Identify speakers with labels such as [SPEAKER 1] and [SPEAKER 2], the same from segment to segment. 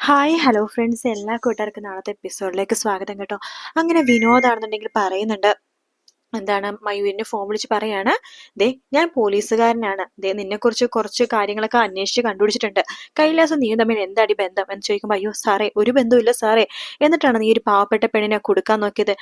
[SPEAKER 1] Hi hello friends എല്ലാ കൂട്ടുകാർക്കും നാളത്തെ എപ്പിസോഡിലേക്ക് സ്വാഗതം കേട്ടോ. അങ്ങനെ വിനോദാണെന്നുണ്ടെങ്കിൽ പറയുന്നുണ്ട് എന്താണ് മയൂരിനെ ഫോൺ വിളിച്ച് പറയാണ് ദേ ഞാൻ പോലീസുകാരനാണ് ദേ നിന്നെക്കുറിച്ച് കുറച്ച് കാര്യങ്ങളൊക്കെ അന്വേഷിച്ച് കണ്ടുപിടിച്ചിട്ടുണ്ട്. കൈലാസം നീ തമ്മിൽ എന്താടി ബന്ധം? എന്ന് ചോദിക്കുമ്പോൾ അയ്യോ സാറേ ഒരു ബന്ധമില്ല സാറേ. എന്നിട്ടാണ് നീ ഒരു പാവപ്പെട്ട പെണ്ണിനെ കൊടുക്കാൻ നോക്കിയത്.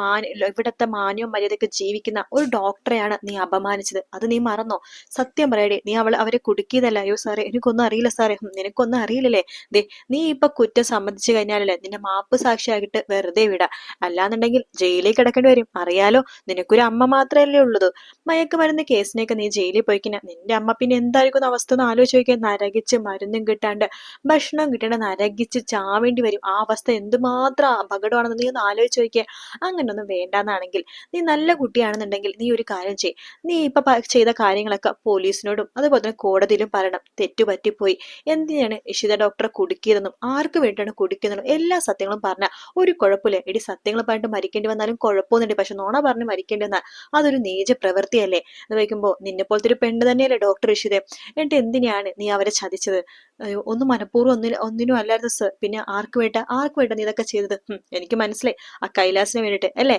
[SPEAKER 1] മാന ഇവിടത്തെ മാന്യവും മര്യാദയൊക്കെ ജീവിക്കുന്ന ഒരു ഡോക്ടറെയാണ് നീ അപമാനിച്ചത്. അത് നീ മറന്നോ? സത്യം പറയടേ നീ അവൾ അവരെ കുടുക്കിയതല്ല. അയ്യോ സാറേ എനിക്കൊന്നും അറിയില്ല സാറേ. നിനക്കൊന്നും അറിയില്ലല്ലേ? ദേ നീ ഇപ്പൊ കുറ്റം സമ്മതിച്ചു കഴിഞ്ഞാലല്ലേ നിന്റെ മാപ്പ് സാക്ഷിയാകിട്ട് വെറുതെ വിടാം. അല്ലാന്നുണ്ടെങ്കിൽ ജയിലിൽ കിടക്കേണ്ടി വരും. അറിയാലോ നിനക്കൊരു അമ്മ മാത്രമല്ലേ ഉള്ളത് മയക്കുമരുന്ന് കേസിനൊക്കെ നീ ജയിലിൽ പോയിക്കിനാ നിന്റെ അമ്മ പിന്നെ എന്തായിരിക്കും അവസ്ഥ എന്ന് ആലോചിച്ച് നോക്കിയാൽ നരകിച്ച് മരുന്നും കിട്ടാണ്ട് ഭക്ഷണം കിട്ടാണ്ട് നരകിച്ച് ചാവേണ്ടി വരും. ആ അവസ്ഥ എന്തുമാത്രം അപകടമാണെന്ന് നീ ഒന്ന് ആലോചിച്ച് നോക്കിയാൽ അങ്ങനൊന്നും വേണ്ടാന്നാണെങ്കിൽ നീ നല്ല കുട്ടിയാണെന്നുണ്ടെങ്കിൽ നീ ഒരു കാര്യം ചെയ് നീ ഇപ്പൊ ചെയ്ത കാര്യങ്ങളൊക്കെ പോലീസിനോടും അതുപോലെ തന്നെ കോടതിയിലും പറയണം. തെറ്റുപറ്റിപ്പോയി. എന്തിനാണ് ഇഷിത ഡോക്ടറെ കുടുക്കിയതെന്നും ആർക്ക് വേണ്ടിയാണ് കുടുക്കിയതെന്നും എല്ലാ സത്യങ്ങളും പറഞ്ഞ ഒരു കുഴപ്പമില്ല. എടി സത്യങ്ങൾ പറഞ്ഞിട്ട് മരിക്കേണ്ടി വന്നാലും കുഴപ്പമൊന്നുമില്ല. പക്ഷെ നോണ പറഞ്ഞ് മരിക്കേണ്ടി വന്നാൽ അതൊരു നീച പ്രവൃത്തിയല്ലേ? എന്ന് വയ്ക്കുമ്പോൾ നിന്നെ പോലത്തെ ഒരു പെണ്ണ് തന്നെയല്ലേ ഡോക്ടർ ഇഷിതേ? എന്നിട്ട് എന്തിനാണ് നീ അവരെ ചതിച്ചത്? അയ്യോ ഒന്ന് മനഃപൂർവം ഒന്നിന് ഒന്നിനും അല്ലായിരുന്നു സർ. പിന്നെ ആർക്ക് വേണ്ട ആർക്ക് വേണ്ട നീ ഇതൊക്കെ ചെയ്തത്? എനിക്ക് മനസ്സിലായി. ആ കൈലാസിന് വേണ്ടിയിട്ട് അല്ലേ?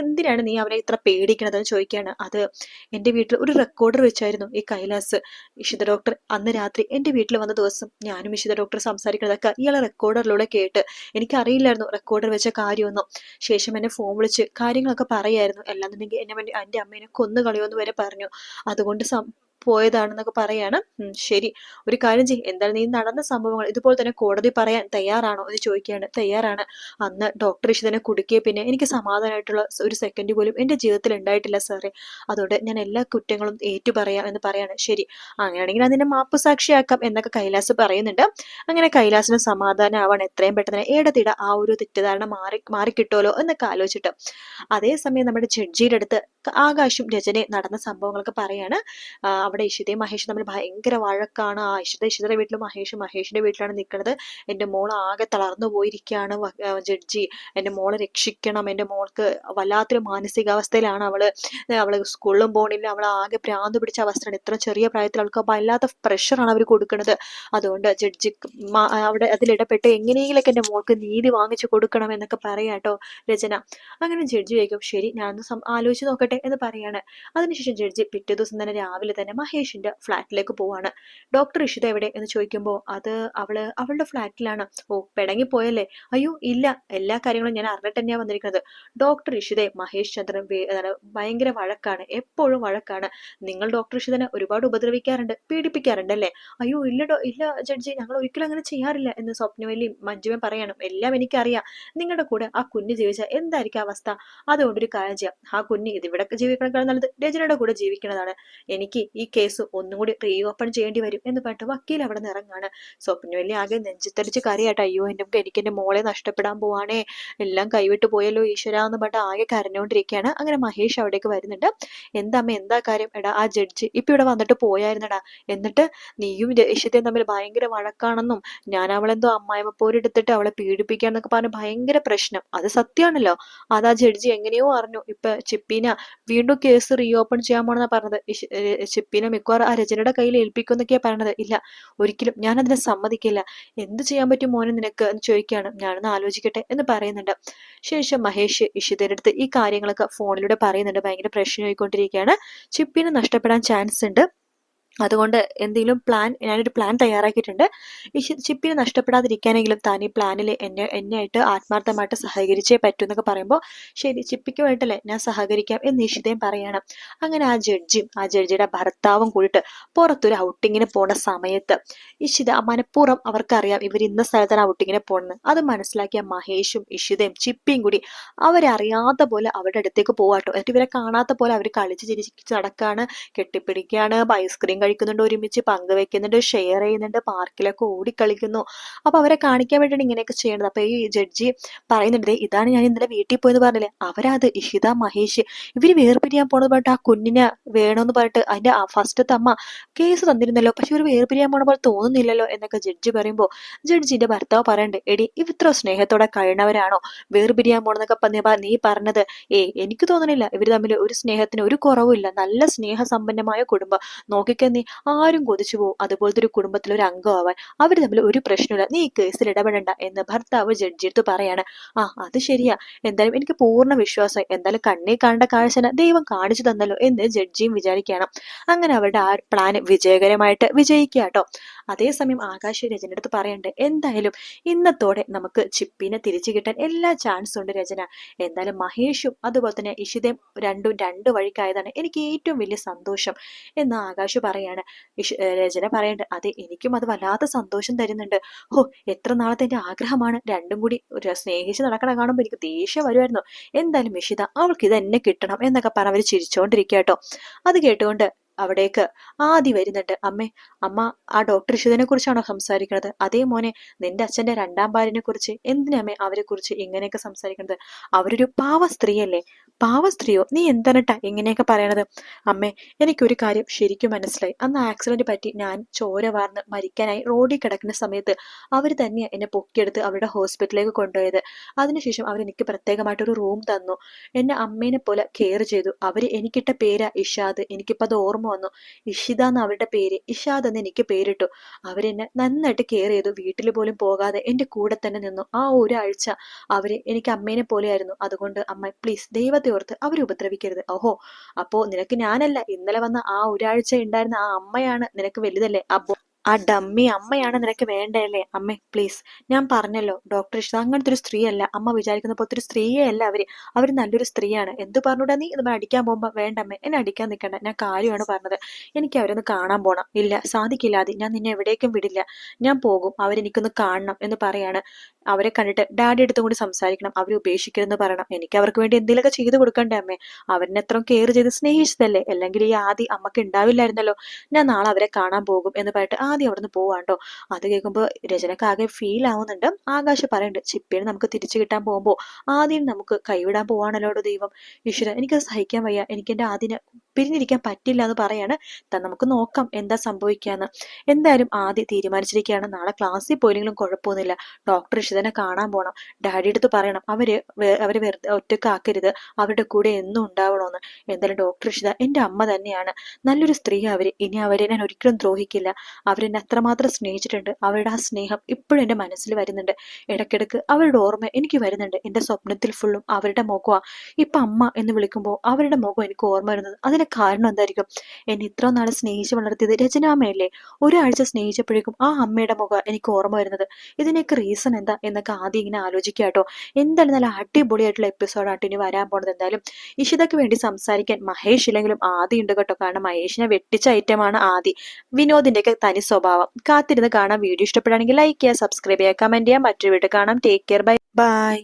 [SPEAKER 1] എന്തിനാണ് നീ അവരെ ഇത്ര പേടിക്കണതെന്ന് ചോദിക്കുകയാണ് അത് എന്റെ വീട്ടിൽ ഒരു റെക്കോർഡർ വെച്ചായിരുന്നു ഈ കൈലാസ്. ഇഷിത ഡോക്ടർ അന്ന് രാത്രി എന്റെ വീട്ടിൽ വന്ന ദിവസം ഞാനും ഇഷിത ഡോക്ടർ സംസാരിക്കുന്നതൊക്കെ ഇയാളെ റെക്കോർഡറിലൂടെ കേട്ട്. എനിക്ക് അറിയില്ലായിരുന്നു റെക്കോർഡർ വെച്ച കാര്യമൊന്നും. ശേഷം എന്നെ ഫോൺ വിളിച്ച് കാര്യങ്ങളൊക്കെ പറയായിരുന്നു. അല്ലാന്നുണ്ടെങ്കിൽ എന്നെ എന്റെ അമ്മേനെ കൊന്നു കളയുമെന്ന് വരെ പറഞ്ഞു. അതുകൊണ്ട് പോയതാണെന്നൊക്കെ പറയാണ്. ശരി. ഒരു കാര്യം ചെയ്യും. എന്താണ് നീ നടന്ന സംഭവങ്ങൾ ഇതുപോലെ തന്നെ കോടതി പറയാൻ തയ്യാറാണോ എന്ന് ചോദിക്കുകയാണ് തയ്യാറാണ്. അന്ന് ഡോക്ടർ ഇഷിതനെ കുടുക്കിയ പിന്നെ എനിക്ക് സമാധാനമായിട്ടുള്ള ഒരു സെക്കൻഡ് പോലും എന്റെ ജീവിതത്തിൽ ഉണ്ടായിട്ടില്ല സാറേ. അതോടെ ഞാൻ എല്ലാ കുറ്റങ്ങളും ഏറ്റു പറയാം എന്ന് പറയാണ്. ശരി. അങ്ങനെയാണെങ്കിൽ അതിനെ മാപ്പ് സാക്ഷിയാക്കാം എന്നൊക്കെ കൈലാസ് പറയുന്നുണ്ട്. അങ്ങനെ കൈലാസിന് സമാധാനമാവാൻ എത്രയും പെട്ടെന്ന് ഏടത്തിട ആ ഒരു തെറ്റിദ്ധാരണ മാറി മാറിക്കിട്ടുമല്ലോ എന്നൊക്കെ ആലോചിച്ചിട്ട്. അതേസമയം നമ്മുടെ ജഡ്ജിയുടെ അടുത്ത് ആകാശും രചനയും നടന്ന സംഭവങ്ങളൊക്കെ പറയാണ്. അവിടെ ഇഷിതയും മഹേഷും തമ്മിൽ ഭയങ്കര വഴക്കാണ്. ആ ഇഷിത ഇഷിതയുടെ വീട്ടിൽ മഹേഷ് മഹേഷിന്റെ വീട്ടിലാണ് നിൽക്കുന്നത്. എന്റെ മോൾ ആകെ തളർന്നു പോയിരിക്കുകയാണ് ജഡ്ജി. എന്റെ മോളെ രക്ഷിക്കണം. എന്റെ മോൾക്ക് വല്ലാത്തൊരു മാനസികാവസ്ഥയിലാണ് അവൾ. അവൾ സ്കൂളിലും പോണില്ല. അവൾ ആകെ ഭ്രാന്ത് പിടിച്ച അവസ്ഥയാണ്. ഇത്ര ചെറിയ പ്രായത്തിൽ അവൾക്ക് വല്ലാത്ത പ്രഷറാണ് അവർ കൊടുക്കുന്നത്. അതുകൊണ്ട് ജഡ്ജി അവിടെ അതിലിടപെട്ട് എങ്ങനെയെങ്കിലൊക്കെ എന്റെ മോൾക്ക് നീതി വാങ്ങിച്ചു കൊടുക്കണം എന്നൊക്കെ പറയാട്ടോ രചന. അങ്ങനെ ജഡ്ജി ചോദിക്കും ശരി ഞാനൊന്ന് ആലോചിച്ച് നോക്കട്ടെ എന്ന് പറയാണ്. അതിനുശേഷം ജഡ്ജി പിറ്റേ ദിവസം തന്നെ രാവിലെ തന്നെ മഹേഷിന്റെ ഫ്ലാറ്റിലേക്ക് പോവാണ്. ഡോക്ടർ ഇഷിത എവിടെ? എന്ന് ചോദിക്കുമ്പോൾ അത് അവൾ അവളുടെ ഫ്ലാറ്റിലാണ്. ഓ പോയല്ലേ അയ്യോ ഇല്ല. എല്ലാ കാര്യങ്ങളും ഞാൻ അറിഞ്ഞിട്ട് തന്നെയാണ് വന്നിരിക്കുന്നത്. ഡോക്ടർ ഇഷിതെ മഹേഷ് ചന്ദ്രൻ ഭയങ്കര വഴക്കാണ്. എപ്പോഴും വഴക്കാണ്. നിങ്ങൾ ഡോക്ടർ ഇഷിതനെ ഒരുപാട് ഉപദ്രവിക്കാറുണ്ട് പീഡിപ്പിക്കാറുണ്ട് അല്ലേ അയ്യോ ഇല്ല ഇല്ല ജഡ്ജി ഞങ്ങൾ ഒരിക്കലും അങ്ങനെ ചെയ്യാറില്ല എന്ന് സ്വപ്നവല്ലിയും മഞ്ജുവും പറയണം. എല്ലാം എനിക്കറിയാം. നിങ്ങളുടെ കൂടെ ആ കുഞ്ഞ് ജീവിച്ച എന്തായിരിക്കും അവസ്ഥ? അതുകൊണ്ടൊരു കാര്യം ചെയ്യാം. ആ കുഞ്ഞ് ഇതിവിടെ ജീവിക്കണേക്കാൾ നല്ലത് രചനയുടെ കൂടെ ജീവിക്കുന്നതാണ് എനിക്ക് ഈ കേസ് ഒന്നുകൂടി റീ ഓപ്പൺ ചെയ്യേണ്ടി വരും എന്ന് പറഞ്ഞിട്ട് വക്കീൽ അവിടെ നിന്ന് ഇറങ്ങാണ് സ്വപ്നവല്ലി ആകെ നെഞ്ചത്തടിച്ച് കരയാട്ടോ. അയ്യോ എന്റെ എനിക്ക് എന്റെ മോളെ നഷ്ടപ്പെടാൻ പോവാണേ. എല്ലാം കൈവിട്ട് പോയല്ലോ ഈശ്വര എന്ന് പറഞ്ഞിട്ട് ആകെ കരഞ്ഞുകൊണ്ടിരിക്കുകയാണ്. അങ്ങനെ മഹേഷ് അവിടേക്ക് വരുന്നുണ്ട്. എന്താ അമ്മ എന്താ കാര്യം? എടാ ആ ജഡ്ജ് ഇപ്പൊ ഇവിടെ വന്നിട്ട് പോയായിരുന്നടാ. എന്നിട്ട് നീയും രക്ഷിതയും തമ്മിൽ ഭയങ്കര വഴക്കാണെന്നും ഞാൻ അവളെന്തോ അമ്മായിമ്മ പോരെടുത്തിട്ട് അവളെ പീഡിപ്പിക്കാന്നൊക്കെ പറഞ്ഞ് ഭയങ്കര പ്രശ്നം. അത് സത്യമാണല്ലോ. അത് ആ ജഡ്ജി എങ്ങനെയോ അറിഞ്ഞു. ഇപ്പൊ ചിപ്പീന വീണ്ടും കേസ് റീഓപ്പൺ ചെയ്യാൻ പോണെന്നാ പറഞ്ഞത്. ഇഷ്- ചിപ്പീന മിക്കവാറും ആ രചനയുടെ കയ്യിൽ ഏൽപ്പിക്കുന്നൊക്കെയാ പറയണത്. ഇല്ല ഒരിക്കലും ഞാൻ അതിനെ സമ്മതിക്കില്ല. എന്ത് ചെയ്യാൻ പറ്റും മോനെ നിനക്ക് എന്ന് ചോദിക്കുകയാണ്. ഞാനൊന്ന് ആലോചിക്കട്ടെ എന്ന് പറയുന്നുണ്ട്. ശേഷം മഹേഷ് ഇഷിതയുടെ അടുത്ത് ഈ കാര്യങ്ങളൊക്കെ ഫോണിലൂടെ പറയുന്നുണ്ട്. ഭയങ്കര പ്രശ്നമായിക്കൊണ്ടിരിക്കുകയാണ്. ചിപ്പിന് നഷ്ടപ്പെടാൻ ചാൻസ് ഉണ്ട്. അതുകൊണ്ട് എന്തെങ്കിലും പ്ലാൻ ഞാനൊരു പ്ലാൻ തയ്യാറാക്കിയിട്ടുണ്ട്. ഈ ചിപ്പിനെ നഷ്ടപ്പെടാതിരിക്കാനെങ്കിലും താൻ ഈ പ്ലാനിൽ എന്നെ എന്നെയായിട്ട് ആത്മാർത്ഥമായിട്ട് സഹകരിച്ചേ പറ്റൂ എന്നൊക്കെ പറയുമ്പോൾ ശരി ചിപ്പിക്ക് വേണ്ടിട്ടല്ലേ ഞാൻ സഹകരിക്കാം എന്ന് നിഷിതയും പറയണം. അങ്ങനെ ആ ജഡ്ജിയും ആ ജഡ്ജിയുടെ ഭർത്താവും കൂടിയിട്ട് പുറത്തൊരു ഔട്ടിങ്ങിന് പോണ സമയത്ത് ഇഷിത മനഃപൂർവം അവർക്കറിയാം ഇവർ ഇന്ന സ്ഥലത്താണ് ഔട്ടിങ്ങിന് പോണെന്ന് അത് മനസ്സിലാക്കിയ മഹേഷും ഇഷിതയും ചിപ്പിയും കൂടി അവരറിയാത്ത പോലെ അവരുടെ അടുത്തേക്ക് പോവാട്ടോ. എന്നിട്ട് ഇവരെ കാണാത്ത പോലെ അവർ കളിച്ച് ചിരിച്ച് നടക്കാണ് കെട്ടിപ്പിടിക്കുകയാണ് ഐസ്ക്രീം കഴിക്കുന്നുണ്ട് ഒരുമിച്ച് പങ്കുവെക്കുന്നുണ്ട് ഷെയർ ചെയ്യുന്നുണ്ട് പാർക്കിലൊക്കെ ഓടിക്കളിക്കുന്നു. അപ്പൊ അവരെ കാണിക്കാൻ വേണ്ടിയാണ് ഇങ്ങനെയൊക്കെ ചെയ്യേണ്ടത് അപ്പൊ ഈ ജഡ്ജി പറയുന്നുണ്ട് ഇതാണ് ഞാൻ ഇന്നലെ വീട്ടിൽ പോയെന്ന് പറഞ്ഞില്ലേ? അവരത് ഇഷിത മഹേഷ്. ഇവർ വേർപിരിയാൻ പോണെന്ന് പറഞ്ഞിട്ട് ആ കുഞ്ഞിനെ വേണമെന്ന് പറഞ്ഞിട്ട് അതിന്റെ ഫസ്റ്റത്തെ അമ്മ കേസ് തന്നിരുന്നല്ലോ. പക്ഷെ ഇവർ വേർപിരിയാൻ പോണ പോലെ തോന്നുന്നില്ലല്ലോ എന്നൊക്കെ ജഡ്ജി പറയുമ്പോൾ ജഡ്ജിന്റെ ഭർത്താവ് പറയണ്ട് എടി ഇത്ര സ്നേഹത്തോടെ കഴിയണവരാണോ? വേർപിരിയാൻ പോണെന്നൊക്കെ നീ പറഞ്ഞത് ഏ എനിക്ക് തോന്നണില്ല. ഇവർ തമ്മിൽ ഒരു സ്നേഹത്തിന് ഒരു കുറവുമില്ല. നല്ല സ്നേഹസമ്പന്നമായ കുടുംബം. നോക്കിക്കാൻ നീ ആരും കൊതിച്ചു പോകും അതുപോലത്തെ ഒരു കുടുംബത്തിലെ ഒരു അംഗമാവാൻ അവർ തമ്മിൽ ഒരു പ്രശ്നമില്ല നീ കേസിൽ ഇടപെടണ്ട എന്ന് ഭർത്താവ് ജഡ്ജിയെടുത്ത് പറയാണ്. ആ അത് ശരിയാ. എന്തായാലും എനിക്ക് പൂർണ വിശ്വാസം എന്തായാലും കണ്ണേ കാണേണ്ട കാഴ്ചന ദൈവം കാണിച്ചു തന്നല്ലോ എന്ന് ജഡ്ജിയും വിചാരിക്കണം. അങ്ങനെ അവരുടെ ആ പ്ലാൻ വിജയകരമായിട്ട് വിജയിക്കുക കേട്ടോ. അതേസമയം ആകാശ് രചന അടുത്ത് പറയണ്ട് എന്തായാലും ഇന്നത്തോടെ നമുക്ക് ചിപ്പിനെ തിരിച്ചു കിട്ടാൻ എല്ലാ ചാൻസും ഉണ്ട് രചന എന്തായാലും മഹേഷും അതുപോലെ തന്നെ ഇഷിതയും രണ്ടും രണ്ട് വഴിക്കായതാണ് എനിക്ക് ഏറ്റവും വലിയ സന്തോഷം. എന്ന് ആകാശ് പറയാണ്. രചന പറയണ്ട് അതെ എനിക്കും അത് വല്ലാത്ത സന്തോഷം തരുന്നുണ്ട്. ഓ എത്ര നാളത്തെ എന്റെ ആഗ്രഹമാണ്. രണ്ടും കൂടി സ്നേഹിച്ച് നടക്കണ കാണുമ്പോൾ എനിക്ക് ദേഷ്യം വരുമായിരുന്നു എന്തായാലും ഇഷിത അവൾക്ക് ഇത് എന്നെ കിട്ടണം എന്നൊക്കെ പറഞ്ഞവർ ചിരിച്ചോണ്ടിരിക്കട്ടോ അത് കേട്ടുകൊണ്ട് അവിടേക്ക് ആദി വരുന്നുണ്ട്. അമ്മേ അമ്മ ആ ഡോക്ടർ ഇഷിതനെ കുറിച്ചാണോ സംസാരിക്കുന്നത്? അതേ മോനെ നിന്റെ അച്ഛന്റെ രണ്ടാം ഭാര്യനെ കുറിച്ച് എന്തിനമ്മേ അവരെ കുറിച്ച് ഇങ്ങനെയൊക്കെ സംസാരിക്കുന്നത്? അവരൊരു പാവ സ്ത്രീയല്ലേ? പാവ സ്ത്രീയോ? നീ എന്താണിട്ടാ ഇങ്ങനെയൊക്കെ പറയണത്? അമ്മേ എനിക്കൊരു കാര്യം ശരിക്കും മനസ്സിലായി. അന്ന് ആക്സിഡന്റ് പറ്റി ഞാൻ ചോര വാർന്ന് മരിക്കാനായി റോഡിൽ കിടക്കുന്ന സമയത്ത് അവർ തന്നെയാണ് എന്നെ പൊക്കിയെടുത്ത് അവരുടെ ഹോസ്പിറ്റലിലേക്ക് കൊണ്ടുപോയത്. അതിനുശേഷം അവർ എനിക്ക് പ്രത്യേകമായിട്ടൊരു റൂം തന്നു. എന്നെ അമ്മേനെ പോലെ കെയർ ചെയ്തു. അവർ എനിക്കിട്ട പേരാ ഇഷാദ്. എനിക്കിപ്പോൾ അത് ഓർമ്മ വന്നു. ഇഷിത എന്ന് അവരുടെ പേര് ഇഷാദ് എന്ന് എനിക്ക് പേരിട്ടു. അവരെന്നെ നന്നായിട്ട് കെയർ ചെയ്തു. വീട്ടിൽ പോലും പോകാതെ എന്റെ കൂടെ തന്നെ നിന്നു. ആ ഒരാഴ്ച അവർ എനിക്ക് അമ്മേനെ പോലെയായിരുന്നു. അതുകൊണ്ട് അമ്മ പ്ലീസ് ദൈവത്തെ ഓർത്ത് അവരെ ഉപദ്രവിക്കരുത്. ഓഹോ അപ്പോ നിനക്ക് ഞാനല്ല. ഇന്നലെ വന്ന ആ ഒരാഴ്ച ഉണ്ടായിരുന്ന ആ അമ്മയാണ് നിനക്ക് വലുതല്ലേ? അപ്പോ ആ ഡമ്മി അമ്മയാണ് നിനക്ക് വേണ്ടല്ലേ അമ്മേ പ്ലീസ് ഞാൻ പറഞ്ഞല്ലോ ഡോക്ടർ ഇഷ്ടം അങ്ങനത്തെ ഒരു സ്ത്രീയല്ല. അമ്മ വിചാരിക്കുന്ന പോലത്തെ ഒരു സ്ത്രീയേ അല്ല അവർ. അവർ നല്ലൊരു സ്ത്രീയാണ്. എന്ത് പറഞ്ഞൂടാ നീ? ഇത് അടിക്കാൻ പോകുമ്പോ വേണ്ട അമ്മേ എന്നെ അടിക്കാൻ നിൽക്കണ്ട. ഞാൻ കാര്യമാണ് പറഞ്ഞത്. എനിക്ക് അവരൊന്ന് കാണാൻ പോണം. ഇല്ല സാധിക്കില്ല അത്. ഞാൻ നിന്നെ എവിടേക്കും വിടില്ല. ഞാൻ പോകും. അവരെനിക്കൊന്ന് കാണണം എന്ന് പറയാണ്. അവരെ കണ്ടിട്ട് ഡാഡി അടുത്തും കൂടി സംസാരിക്കണം. അവരെ ഉപേക്ഷിക്കരുതെന്ന് പറയണം. എനിക്ക് അവർക്ക് വേണ്ടി എന്തെങ്കിലുമൊക്കെ ചെയ്തു കൊടുക്കണ്ടേ അമ്മേ? അവരിനെ എത്ര കെയർ ചെയ്ത് സ്നേഹിച്ചതല്ലേ? അല്ലെങ്കിൽ ഈ ആദി അമ്മയ്ക്ക് ഉണ്ടാവില്ലായിരുന്നല്ലോ ഞാൻ നാളെ അവരെ കാണാൻ പോകും എന്ന് പറഞ്ഞിട്ട് ആദ്യം അവിടുന്ന് പോവാണ്ടോ? അത് കേൾക്കുമ്പോൾ രചനക്ക് ആകെ ഫീൽ ആവുന്നുണ്ട്. ആകാശ് പറയുന്നുണ്ട് ചിപ്പിയെ നമുക്ക് തിരിച്ചു കിട്ടാൻ പോകുമ്പോൾ ആദ്യം നമുക്ക് കൈവിടാൻ പോവാണല്ലോ ദൈവം? ഈശ്വര എനിക്കത് സഹിക്കാൻ വയ്യ. എനിക്ക് എന്റെ ആദ്യം പിരിഞ്ഞിരിക്കാൻ പറ്റില്ല എന്ന് പറയാണ്. നമുക്ക് നോക്കാം എന്താ സംഭവിക്കാന്ന്. എന്തായാലും ആദ്യം തീരുമാനിച്ചിരിക്കുകയാണ് നാളെ ക്ലാസ്സിൽ പോയില്ലെങ്കിലും കുഴപ്പമൊന്നുമില്ല. ഡോക്ടർ ഇഷിതനെ കാണാൻ പോകണം ഡാഡി അടുത്ത് പറയണം. അവർ അവർ വെറുതെ ഒറ്റക്കാക്കരുത്. അവരുടെ കൂടെ എന്നും ഉണ്ടാവണമെന്ന് എന്തായാലും ഡോക്ടർ ഇഷിത എന്റെ അമ്മ തന്നെയാണ്. നല്ലൊരു സ്ത്രീ അവർ. ഇനി അവരെ ഞാൻ ഒരിക്കലും ദ്രോഹിക്കില്ല. അവരെന്നെ അത്രമാത്രം സ്നേഹിച്ചിട്ടുണ്ട്. അവരുടെ ആ സ്നേഹം ഇപ്പോഴും എന്റെ മനസ്സിൽ വരുന്നുണ്ട്. ഇടയ്ക്കിടയ്ക്ക് അവരുടെ ഓർമ്മ എനിക്ക് വരുന്നുണ്ട്. എന്റെ സ്വപ്നത്തിൽ ഫുള്ളും അവരുടെ മുഖമാണ് ഇപ്പം അമ്മ എന്ന് വിളിക്കുമ്പോൾ അവരുടെ മുഖം എനിക്ക് ഓർമ്മ വരുന്നത് അതിന് കാരണം എന്തായിരിക്കും? എന്നെ ഇത്ര നാൾ സ്നേഹിച്ച് വളർത്തിയത് രചനാമ്മയല്ലേ? ഒരാഴ്ച സ്നേഹിച്ചപ്പോഴേക്കും ആ അമ്മയുടെ മുഖം എനിക്ക് ഓർമ്മ വരുന്നത്. ഇതിനൊക്കെ റീസൺ എന്താ എന്നൊക്കെ ആദ്യം ഇങ്ങനെ ആലോചിക്കുക കേട്ടോ. എന്തായാലും നല്ല അടിപൊളിയായിട്ടുള്ള എപ്പിസോഡായിട്ട് ഇനി വരാൻ പോണത്. എന്തായാലും ഇഷിതയ്ക്ക് വേണ്ടി സംസാരിക്കാൻ മഹേഷ് ഇല്ലെങ്കിലും ആദ്യം ഉണ്ട് കേട്ടോ. കാരണം മഹേഷിനെ വെട്ടിച്ച ഐറ്റമാണ് ആദി. വിനോദിന്റെയൊക്കെ തനി സ്വഭാവം. കാത്തിരുന്ന് കാണാം വീഡിയോ. ഇഷ്ടപ്പെടുകയാണെങ്കിൽ ലൈക്ക് ചെയ്യുക സബ്സ്ക്രൈബ് ചെയ്യുക കമന്റ് ചെയ്യുക. മറ്റൊരു വീഡിയോ കാണാം. Take care bye bye